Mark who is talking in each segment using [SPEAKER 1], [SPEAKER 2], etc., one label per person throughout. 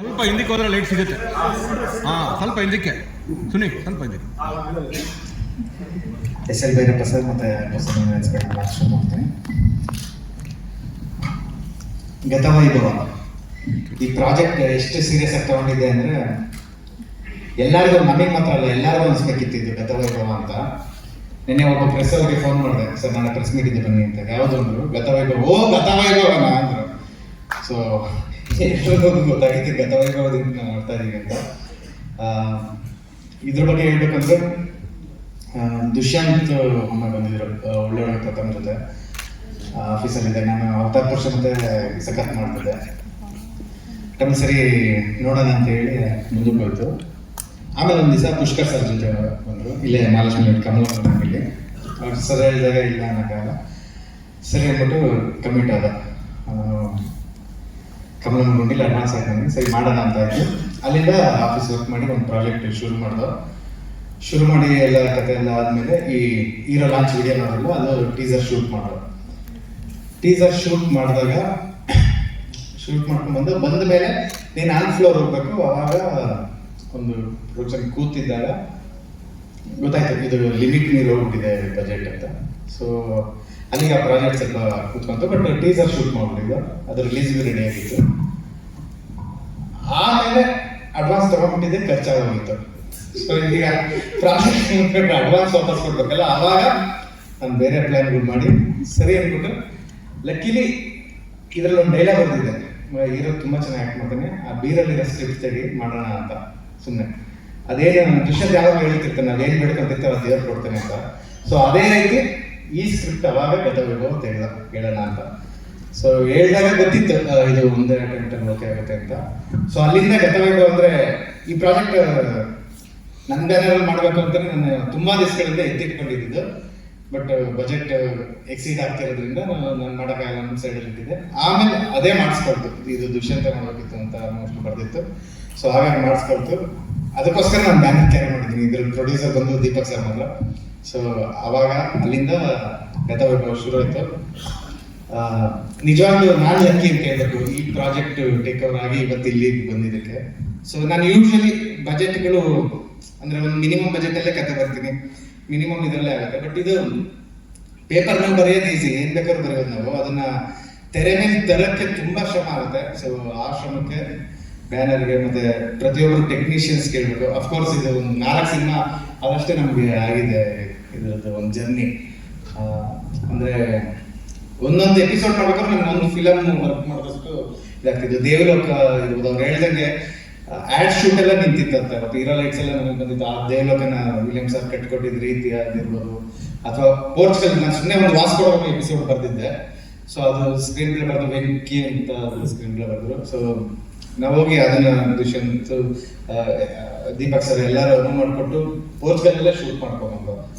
[SPEAKER 1] ಸ್ವಲ್ಪ ಹಿಂದಕ್ಕೆ ಹೋದ್ರೆ ಲೈಟ್ ಸಿಗುತ್ತೆ. ಹಾ, ಸ್ವಲ್ಪ ಹಿಂದಕ್ಕೆ. ಸುನಿ, ಸ್ವಲ್ಪ ಹಿಂದಕ್ಕೆ.
[SPEAKER 2] ಎಸ್ ಎಲ್ ಭೈರಪ್ಪ ಸರ್, ಮತ್ತೆ ಇನ್ಸ್ಪೆಕ್ಟರ್ ಗತವೈಭವ ಈ ಪ್ರಾಜೆಕ್ಟ್ ಎಷ್ಟು ಸೀರಿಯಸ್ ಆಗಿ ತಗೊಂಡಿದೆ ಅಂದ್ರೆ, ಎಲ್ಲರಿಗೂ, ನಮಗೆ ಮಾತ್ರ ಅಲ್ಲ, ಎಲ್ಲರಿಗೂ ಅನ್ಸ್ಬೇಕಿತ್ತಿದ್ದು ಗತವೈಭವ ಅಂತ. ನಿನ್ನೆ ಒಬ್ಬ ಪ್ರೆಸ್ ಅವ್ರಿಗೆ ಫೋನ್ ಮಾಡಿದೆ. ಸರ್ ನಾನು ಪ್ರೆಸ್ ಮೀಟ್ ಇದೆ ಬನ್ನಿ ಅಂತ. ಯಾವ್ದು ಅಂದ್ರು ಗತವೈಭವ ಓ ಗತವೈಭವನ ಅಂದ್ರು. ಸೊ ಗೊತ್ತಾಗಿತ್ತು ಗತವೈಭವದಿಂದ ನೋಡ್ತಾ ಇದೀವಿ ಅಂತ ಇದ್ರ ಬಗ್ಗೆ ಹೇಳ್ಬೇಕಂದ್ರೆ ದುಷ್ಯಂತ್ ಒಮ್ಮೆ ಬಂದಿದ್ರು ಒಳ್ಳೆ ಪ್ರಥಮ ಜೊತೆ. ಆಫೀಸಲ್ಲಿದ್ದೆ ನಾನು ಅವತಾರ ಪುರುಷ ಮತ್ತೆ ಸಖತ್ ಮಾಡ್ತಿದ್ದೆ. ಟೈಮ್ ಸರಿ ನೋಡೋಣ ಅಂತ ಹೇಳಿ ಮುಂದಕ್ಕೆ ಹೋಯ್ತು. ಆಮೇಲೆ ಒಂದು ದಿವಸ ಪುಷ್ಕರ್ ಸರ್ ಜೊತೆ ಬಂದರು. ಇಲ್ಲೇ ಮಹಾಲಕ್ಷ್ಮಿ ಕಮಲ ಇಲ್ಲಿ ಸರ್ ಹೇಳಿದಾಗ ಇಲ್ಲ ಅನ್ನೋಕ್ಕಾಗಲ್ಲ. ಸರಿ ಅಂದ್ಬಿಟ್ಟು ಕಮಿಟ್ ಆದ. ಕಮಲನ್ ಗುಂಡಿಲಿ ಅಡ್ವಾನ್ಸ್ ಆಗಿ ಸರಿ, ಮಾಡೋಣ ಅಂತ ಆಯ್ತು ಅಲ್ಲಿಂದ ಆಫೀಸ್ ವರ್ಕ್ ಮಾಡಿ ಒಂದು ಪ್ರಾಜೆಕ್ಟ್ ಶುರು ಮಾಡ್ದು. ಶುರು ಮಾಡಿ ಎಲ್ಲ ಕತೆ ಎಲ್ಲ ಆದಮೇಲೆ ಈ ಹೀರೋ ಲಾಂಚ್ ವಿಡಿಯೋ ನೋಡಲ್ಲ ಅದು ಟೀಸರ್ ಶೂಟ್ ಮಾಡೋದು. ಟೀಸರ್ ಶೂಟ್ ಮಾಡಿದಾಗ ಶೂಟ್ ಮಾಡ್ಕೊಂಡು ಬಂದು, ಬಂದ ಮೇಲೆ ನೀನು ಆನ್ ಫ್ಲೋರ್ ಹೋಗ್ಬೇಕು ಅವಾಗ ಒಂದು ಪ್ರೊಡಕ್ಷನ್ ಕೂತಿದ್ದಾಗ, ಗೊತ್ತಾಯ್ತು, ಇದು ಲಿಮಿಟ್ ನೀರು ಹೋಗ್ಬಿಟ್ಟಿದೆ ಬಜೆಟ್ ಅಂತ. ಸೊ ಅಲ್ಲಿಗೆ ಆ ಪ್ರಾಜೆಕ್ಟ್ಸ್ ಎಲ್ಲ ಕೂತ್ಕೊಂತು ಬಟ್ ಟೀಸರ್ ಶೂಟ್ ಮಾಡಿಬಿಟ್ಟಿದ್ದು. ಅದು ರಿಲೀಸ್ಗೂ ರೆಡಿ ಆಗಿತ್ತು. ಆಮೇಲೆ ಅಡ್ವಾನ್ಸ್ ತಗೊಂಡ್ಬಿಟ್ಟಿದ್ದೆ ಖರ್ಚಾಗೋಗಿತ್ತು ಸೊ ಈಗ ಪ್ರಾಜೆಕ್ಟ್ ಅಡ್ವಾನ್ಸ್ ವಾಪಸ್ ಕೊಡ್ಬೇಕಲ್ಲ? ಆವಾಗ ನಾನು ಬೇರೆ ಪ್ಲಾನ್ಗಳು ಮಾಡಿ, ಸರಿ ಅಂದ್ಬಿಟ್ಟು ಲಕ್ಕಿಲಿ ಇದರಲ್ಲಿ ಒಂದು ಡೈಲಾಗ್ ಬಂದಿದೆ ಹೀರೋ ತುಂಬಾ ಚೆನ್ನಾಗಿ ಆಕ್ಟ್ ಮಾಡ್ತಾನೆ. ಆ ಬೀರಲ್ಲಿರೋ ಸ್ಕ್ರಿಪ್ಟ್ ತೆಗಿ ಮಾಡೋಣ ಅಂತ ಸುಮ್ಮನೆ ಅದೇ ನಾನು ದುಷ್ಯಂತ್ ಯಾವಾಗ ಹೇಳ್ತಿರ್ತಾನೆ, ನಾವು ಏನು ಬೇಡ್ಕೊಂತಿರ್ತೇವೆ ಅದು ದೇವ್ರು ಕೊಡ್ತಾನೆ ಅಂತ. ಸೊ ಅದೇ ರೀತಿ ಈ ಸ್ಕ್ರಿಪ್ಟ್ ಅವಾಗ ಗೊತ್ತಾಗಬೇಕು ಅಂತ. ಹೇಳ್ದ ಹೇಳೋಣ ಅಂತ ಸೊ ಹೇಳಿದಾಗ ಗೊತ್ತಿತ್ತು ಇದು ಒಂದೇ ಗಂಟೆ ಓಕೆ ಆಗುತ್ತೆ ಅಂತ. ಸೊ ಅಲ್ಲಿಂದ ಗೊತ್ತಾಗಬೇಕು ಅಂದ್ರೆ ಈ ಪ್ರಾಜೆಕ್ಟ್ ನನ್ನ ಬ್ಯಾನರಲ್ಲಿ ಮಾಡಬೇಕು ಅಂತ ನಾನು ತುಂಬಾ ದಿವಸಗಳಿಂದ ಎತ್ತಿಟ್ಕೊಂಡಿದ್ದು. ಬಟ್ ಬಜೆಟ್ ಎಕ್ಸೀಡ್ ಆಗ್ತಿರೋದ್ರಿಂದ ನಾನು ಮಾಡೋಕ್ಕಾಗಲ್ಲ ನನ್ನ ಸೈಡಲ್ಲಿ ಇಟ್ಟಿದ್ದೆ ಆಮೇಲೆ ಅದೇ ಮಾಡಿಸ್ಕೊಳ್ತು. ಇದು ದುಷ್ಯಂತ ಮಾಡಬೇಕಿತ್ತು ಅಂತ ಮೋಸ್ಟ್ ಬರ್ದಿತ್ತು. ಸೊ ಹಾಗಾಗಿ ಮಾಡಿಸ್ಕೊಳ್ತು. ಅದಕ್ಕೋಸ್ಕರ ನಾನು ಬ್ಯಾನರ್ ಕ್ಯಾರಿ ಮಾಡಿದ್ದೀನಿ. ಇದ್ರ ಪ್ರೊಡ್ಯೂಸರ್ ಬಂದು ದೀಪಕ್ ಸರ್ ಮಾತ್ರ ಸೊ ಅವಾಗ ಅಲ್ಲಿಂದ ಗತವೈಭವ ಶುರು ಆಯ್ತು. ನಿಜವಾಗ್ಲೂ ನಾನು ಯಾಕೆ ಅಂತ ಹೇಳಬೇಕು ಈ ಪ್ರಾಜೆಕ್ಟ್ ಟೇಕ್ ಓವರ್ ಆಗಿ ಇವತ್ತು ಇಲ್ಲಿ ಬಂದಿದ್ದಕ್ಕೆ. ಸೊ ನಾನು ಯೂಶಲಿ ಬಜೆಟ್ಗಳು ಅಂದ್ರೆ ಒಂದು ಮಿನಿಮಮ್ ಬಜೆಟ್ ಅಲ್ಲೇ ಕತೆ ಬರ್ತೀನಿ. ಮಿನಿಮಮ್ ಇದರಲ್ಲೇ ಆಗುತ್ತೆ. ಬಟ್ ಇದು ಪೇಪರ್ ಮೇಲೆ ಬರೆಯೋದು ಈಸಿ ಏನ್ ಬೇಕಾದ್ರೂ ಬರೆಯೋದು ನಾವು. ಅದನ್ನ ತೆರೆ ಮೇಲೆ ತರಕ್ಕೆ ತುಂಬಾ ಶ್ರಮ ಆಗುತ್ತೆ. ಸೊ ಆ ಶ್ರಮಕ್ಕೆ ಬ್ಯಾನರ್ಗೆ ಮತ್ತೆ ಪ್ರತಿಯೊಬ್ಬರು ಟೆಕ್ನಿಷಿಯನ್ಸ್ ಕೇಳಬೇಕು. ಅಫ್ಕೋರ್ಸ್ ಇದು ಒಂದು ನಾಲ್ಕು ಸಿನಿಮಾ ಅದಷ್ಟೇ ನಮಗೆ ಆಗಿದೆ. ಇದರದ್ದು ಒಂದು ಜರ್ನಿ ಅಂದ್ರೆ ಒಂದೊಂದು ಎಪಿಸೋಡ್ ಮಾಡ್ಬೇಕಾದ್ರೆ ನಮ್ಗೆ ಒಂದು ಫಿಲಮ್ ವರ್ಕ್ ಮಾಡಿದಷ್ಟು ಇದಾಗ್ತಿತ್ತು. ದೇವಲೋಕ ಇರ್ಬೋದು ಅವ್ರು ಹೇಳ್ದಂಗೆ ಆ್ಯಡ್ ಶೂಟ್ ಎಲ್ಲ ನಿಂತಿತ್ತಂತೆ ಮತ್ತೆ ಹೀರೋ ಲೈಟ್ಸ್ ಎಲ್ಲ ನಮಗೆ ಬಂದಿತ್ತು. ಆ ದೇವಲೋಕನ ವಿಲಿಯಂ ಸರ್ ಕಟ್ಕೊಟ್ಟಿದ್ದ ರೀತಿ ಆಗಿರ್ಬೋದು ಅಥವಾ ಪೋರ್ಚುಗಲ್ ನಾನು ಸುಮ್ಮನೆ ಒಂದು ವಾಸ್ಕೋ ಎಪಿಸೋಡ್ ಬರ್ದಿದ್ದೆ. ಸೊ ಅದು ಸ್ಕ್ರೀನ್ ಪ್ಲೇ ಬರೆದು ವೆಂಕಿ ಅಂತ ಸ್ಕ್ರೀನ್ ಪ್ಲೇ ಬರೆದ್ರು ಸೊ ನಾವು ಹೋಗಿ ಅದನ್ನ ದುಷ್ಯಂತ್ ದೀಪಕ್ ಸರ್ ಎಲ್ಲರೂ ಅನುವು ಮಾಡಿಕೊಟ್ಟು ಪೋರ್ಚುಗಲ್ ಎಲ್ಲ ಶೂಟ್ ಮಾಡ್ಕೊಂಡ್ಬಂದು ಆ,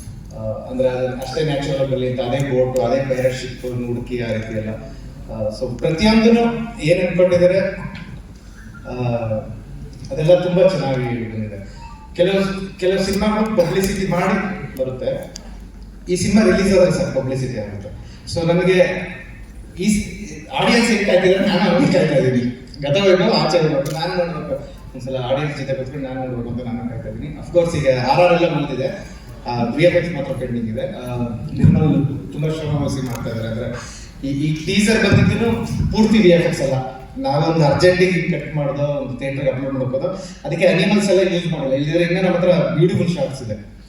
[SPEAKER 2] ಅಂದ್ರೆ ಅಷ್ಟೇ ನ್ಯಾಚುರಲ್ ಅಂತ, ಅದೇ ಬೋಟ್ ಅದೇ ಪೈರಟ್ ಶಿಪ್ ಹುಡುಕಿ ಆ ರೀತಿ ಎಲ್ಲ. ಸೊ ಪ್ರತಿಯೊಂದನ್ನು ಏನ್ ಅನ್ಕೊಂಡಿದ್ದಾರೆ? ಅದೆಲ್ಲ ತುಂಬಾ ಚೆನ್ನಾಗಿ ಬಂದಿದೆ ಕೆಲವು ಕೆಲವು ಸಿನಿಮಾಗಳು ಪಬ್ಲಿಸಿಟಿ ಮಾಡಿ ಬರುತ್ತೆ. ಈ ಸಿನಿಮಾ ರಿಲೀಸ್ ಆದ್ರೆ ಸರ್ ಪಬ್ಲಿಸಿಟಿ ಆಗುತ್ತೆ. ಸೊ ನನಗೆ ಈ ಆಡಿಯನ್ಸ್ ಹೆಂಗ್ ನಾನು ಅವ್ರಿಗೆ ಕಾಯ್ತಾ ಇದ್ದೀನಿ. ಗತವೈಭವ ಆಚೆ ನಾನು ನೋಡ್ಬೇಕು. ಒಂದ್ಸಲ ಆಡಿಯನ್ಸ್ ಜೊತೆ ಕೂತ್ಕೊಂಡು ನಾನು ನೋಡ್ಬೇಕು ಅಂತ ನಾನು ಕಾಯ್ತಾ ಇದ್ದೀನಿ. ಅಫ್ಕೋರ್ಸ್ ಈಗ ಆರ್ ಆರ್ ಎಲ್ಲ ಮುಗಿದಿದೆ ವಿ ಎಫ್ ಎಕ್ಸ್ ಮಾತ್ರ ಪೆಂಡಿಂಗ್ ಇದೆ. ಆ, ನಿರ್ಮಲ್ ತುಂಬಾ ಶ್ರಮ ವಹಿಸಿ ಮಾಡ್ತಾ ಇದ್ದಾರೆ. ಅಂದ್ರೆ ಈ ಈ ಟೀಸರ್ ಬಂದಿದ್ದು ಪೂರ್ತಿ ವಿ ಎಫ್ ಎಕ್ಸ್ ಅಲ್ಲ. ನಾವೊಂದು ಅರ್ಜೆಂಟಿಗೆ ಕಟ್ ಮಾಡ್ದೋ ಒಂದು ಥಿಯೇಟರ್ಗೆ ಅಪ್ಲೋಡ್ ಮಾಡ್ಕೋದು. ಅದಕ್ಕೆ ಅನಿಮಲ್ಸ್ ಎಲ್ಲ ಯೂಸ್ ಮಾಡಲ್ಲ. ಇಲ್ಲಿದ್ರೆ ಇನ್ನೂ ನಮ್ಮ ಹತ್ರ ಬ್ಯೂಟಿಫುಲ್ ಶಾರ್ಟ್ಸ್ ಇದೆ.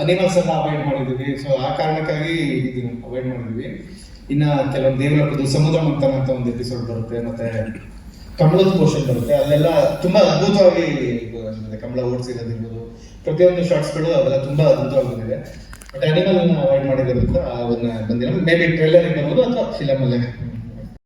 [SPEAKER 2] ಅನಿಮಲ್ಸ್ ಎಲ್ಲ ಅವಾಯ್ಡ್ ಮಾಡಿದ್ವಿ ಸೊ ಆ ಕಾರಣಕ್ಕಾಗಿ ಇದನ್ನು ಅವಾಯ್ಡ್ ಮಾಡಿದ್ವಿ ಇನ್ನು ಕೆಲವೊಂದು ದೇವಲೋಕದ ಸಮುದ್ರ ಮಂಥನ ಅಂತ ಒಂದು ಎಪಿಸೋಡ್ ಬರುತ್ತೆ. ಮತ್ತೆ ಕಮಲದ ಪೋರ್ಷನ್ ಬರುತ್ತೆ. ಅಲ್ಲೆಲ್ಲ ತುಂಬಾ ಅದ್ಭುತವಾಗಿ ಬಂದಿದೆ. ಕಮಲ ಓಡಿಸಿರೋದಿರ್ಬೋದು ಪ್ರತಿಯೊಂದು ಶಾರ್ಟ್ಸ್ಗಳು ಅವೆಲ್ಲ ತುಂಬಾ ಅದ್ಭುತವಾಗಿ ಬಂದಿದೆ ಬಟ್ ಅನಿಮಲ್ ಅವಾಯ್ಡ್ ಮಾಡಿರೋದ್ರಿಂದ ಅದನ್ನ ಬಂದಿಲ್ಲ. ಮೇ ಬಿ ಟ್ರೈಲರ್ ಬರ್ಬೋದು ಅಥವಾ ಫಿಲಮ್ ಅಲ್ಲೇ